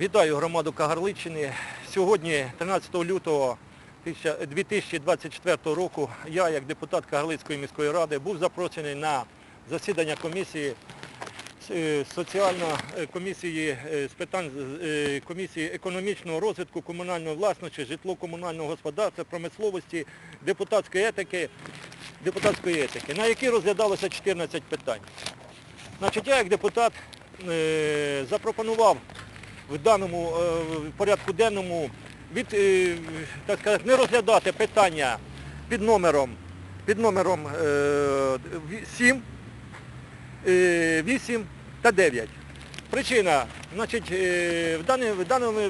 Вітаю громаду Кагарличини. Сьогодні, 13 лютого 2024 року, я, як депутат Кагарлицької міської ради, був запрошений на засідання комісії е, соціальної комісії е, з питань е, комісії економічного розвитку, комунальної власності, житло-комунального господарства, промисловості, депутатської етики, депутатської етики, на якій розглядалося 14 питань. Значить, я як депутат е, запропонував в даному е, порядку денному від, е, так сказати, не розглядати питання під номером, під номером е, 7, е, 8 та 9. Причина, значить, в дані, в даному,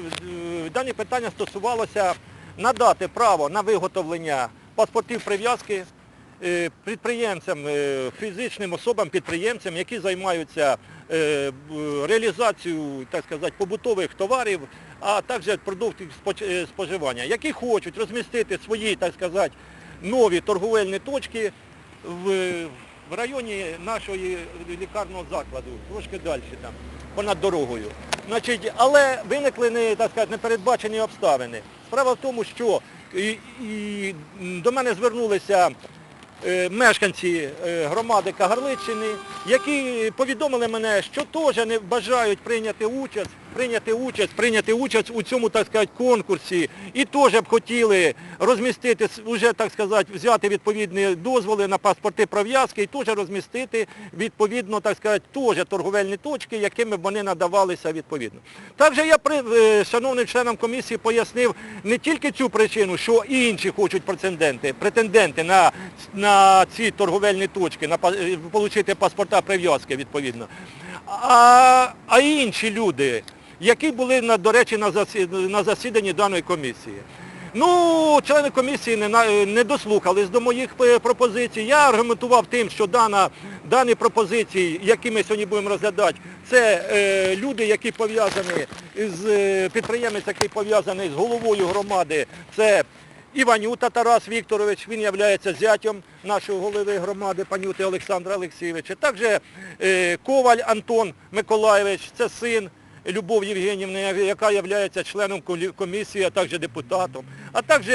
в дані питання стосувалося надати право на виготовлення паспортів прив'язки підприємцям, е, фізичним особам, підприємцям, які займаються е, реалізацією, так сказати, побутових товарів, а також продуктів е, споживання, які хочуть розмістити свої, так сказати, нові торговельні точки в, районі нашої лікарного закладу, трошки далі там, понад дорогою. Але виникли непередбачені обставини. Справа в тому, що до мене звернулися е, мешканці е, громади Кагарличини, які повідомили мене, що теж не бажають прийняти участь, прийняти участь, прийняти участь у цьому, так сказати, конкурсі і теж б хотіли розмістити, уже, так сказати, взяти відповідні дозволи на паспорти пров'язки і теж розмістити відповідно, так сказати, теж торговельні точки, якими б вони надавалися відповідно. Також я е, шановним членам комісії пояснив не тільки цю причину, що і інші хочуть претенденти, претенденти на, на ці торговельні точки, на е, отримати паспорта прив'язки відповідно, а, а інші люди, які були, до речі, на засіданні даної комісії. Ну, члени комісії не, дослухались до моїх е, пропозицій. Я аргументував тим, що дані пропозиції, які ми сьогодні будемо розглядати, це е, люди, які пов'язані з е, підприємець, який пов'язаний з головою громади, це Іванюта Тарас Вікторович, він є зятем нашого голови громади, панюти Олександра Олексійовича. Також Коваль Антон Миколаєвич, це син Любов Євгенівна, яка є членом комісії, а також депутатом. А також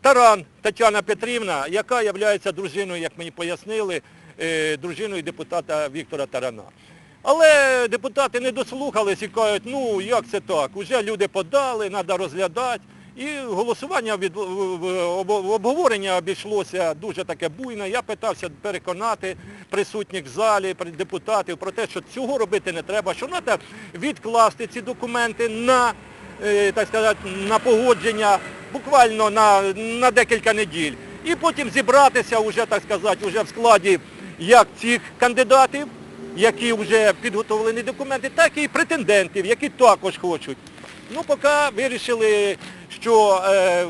Таран Тетяна Петрівна, яка є дружиною, як мені пояснили, е, дружиною депутата Віктора Тарана. Але депутати не дослухались і кажуть, ну як це так, уже люди подали, треба розглядати. І голосування обговорення обійшлося дуже таке буйне. Я питався переконати присутніх в залі, депутатів про те, що цього робити не треба, що треба відкласти ці документи на, е, так сказати, на погодження буквально на, на декілька неділь. І потім зібратися вже, так сказати, вже в складі як цих кандидатів, які вже підготовлені документи, так і претендентів, які також хочуть. Ну, поки вирішили, що, е,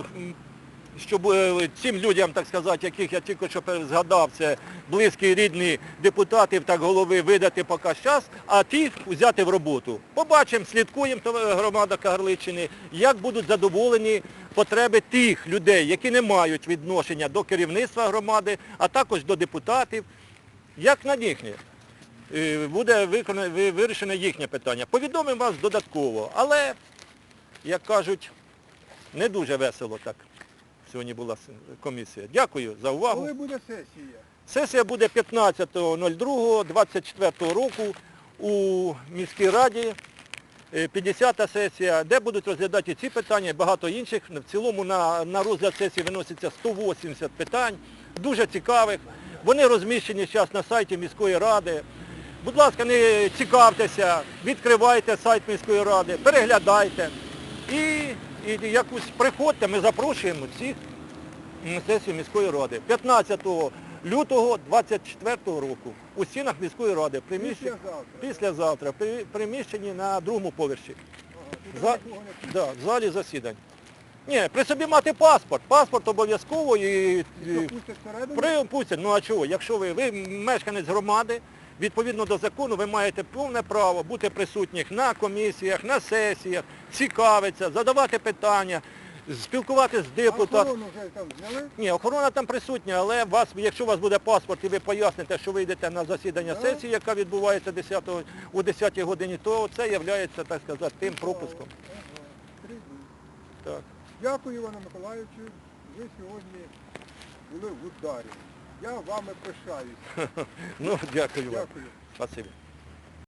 щоб е, цим людям, так сказати, яких я тільки що згадав, це близькі рідні депутатів, так голови, видати поки час, а тих взяти в роботу. Побачимо, слідкуємо е, громада Кагарличини, як будуть задоволені потреби тих людей, які не мають відношення до керівництва громади, а також до депутатів, як на їхнє буде вирішене їхнє питання. Повідомимо вас додатково, але, як кажуть, не дуже весело так сьогодні була комісія. Дякую за увагу. Коли буде сесія? Сесія буде 15.02.24 року у міській раді. е, 50-та сесія, де будуть розглядати ці питання, і багато інших. В цілому на, на розгляд сесії виноситься 180 питань, дуже цікавих. Вони розміщені зараз на сайті міської ради. Будь ласка, не цікавтеся, відкривайте сайт міської ради, переглядайте. І, і якось приходьте, ми запрошуємо всіх на сесію міської ради 15 лютого 24 року у стінах міської ради в Післязавтра. при приміщенні на другому поверсі. За, да, в залі засідань. Ні, при собі мати паспорт. Паспорт обов'язково і, і Що, пустять всередину? при пустять. Ну а чого? Якщо ви, ви мешканець громади, відповідно до закону, ви маєте повне право бути присутніх на комісіях, на сесіях, цікавитися, задавати питання. спілкуватися з депутатом. охорону вже там зняли? Ні, охорона там присутня, але вас, якщо у вас буде паспорт і ви поясните, що ви йдете на засідання сесії, яка відбувається 10, о 10 годині, то це є, так сказати, тим пропуском. Так. Дякую, Івану Миколаївичу. Ви сьогодні були в ударі. Я вами пишаюсь. Ну, дякую вам. Дякую. Спасибі.